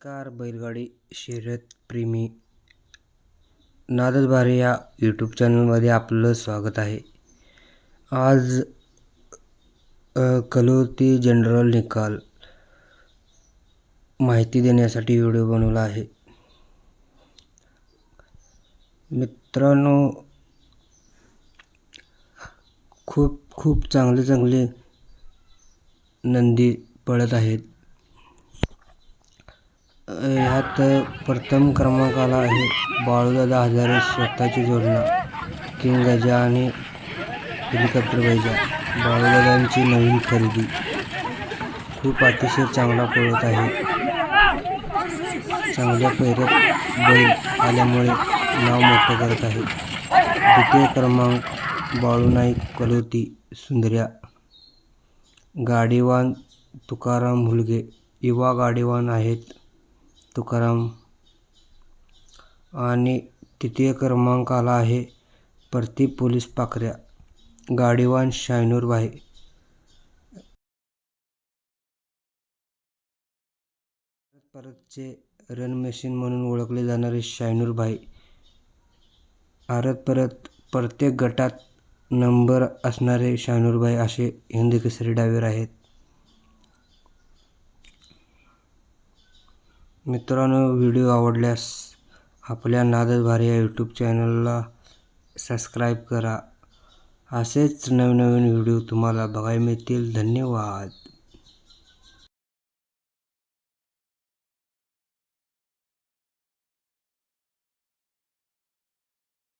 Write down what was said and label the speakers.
Speaker 1: नमस्कार बैलगाडी शर्यत प्रेमी नादच भारी या यूट्यूब चॅनलमध्ये आपलं स्वागत आहे. आज कलोती जनरल निकाल माहिती देण्यासाठी व्हिडिओ बनवला आहे. मित्रांनो खूप खूप चांगले चांगले नंदी पळत आहेत. यात प्रथम क्रमांकाला आहे बाळूदादा हजारे स्वतःची जोडणं. किंग गजा आणि हेलिकॉप्टर बैजा बाळूदादांची नवीन खरेदी. खूप अतिशय चांगला पळत आहे. चांगल्या पैऱ्यात बैल आल्यामुळे नाव मोठं करत आहे. द्वितीय क्रमांक बाळू नाईक कलोती सुंदर्या. गाडीवान तुकाराम हुलगे. युवा गाडीवान आहेत तुकाराम. आणि तृतीय क्रमांक आला आहे प्रतीप पोलीस पाखऱ्या. गाडीवान शायनूर भाई. परतचे रन मशीन म्हणून ओळखले जाणारे शायनूर भाई. भारत परत प्रत्येक गटात नंबर असणारे शायनूरभाई असे हिंदकेसरी केसरी आहेत. मित्रांनो व्हिडिओ आवडल्यास आपल्या नादच भारी या यूट्यूब चॅनलला सबस्क्राईब करा. असेच नवनवीन व्हिडिओ तुम्हाला बघायला मिळतील. धन्यवाद.